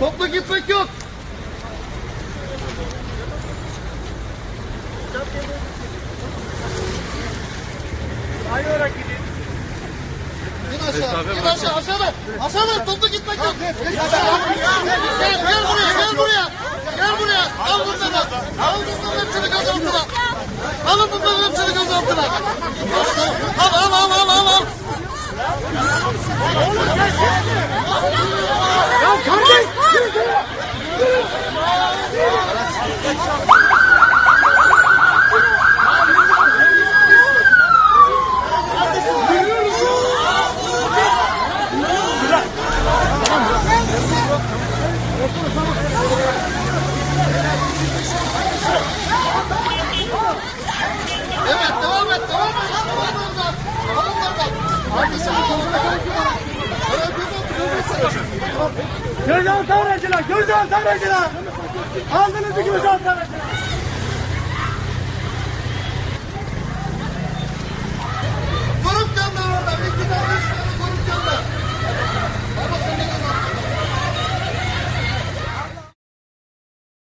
Toplu gitmek yok. Aynı olarak gidin. İn aşağı. İn aşağı. Aşağıda. Aşağıda toplu gitmek yok. Gel, gel buraya. Gel buraya. Gel buraya. Al bunları. Al bunları hepsini gözaltına. Alın bunları hepsini gözaltına. Al al al al al. al. Ya kardeş! Evet devam et. Devam et. Al oradan. Al oradan. Hadi sen. Gözaltı aracına! Gözaltı aracına! Aldınız mı gözaltı aracına?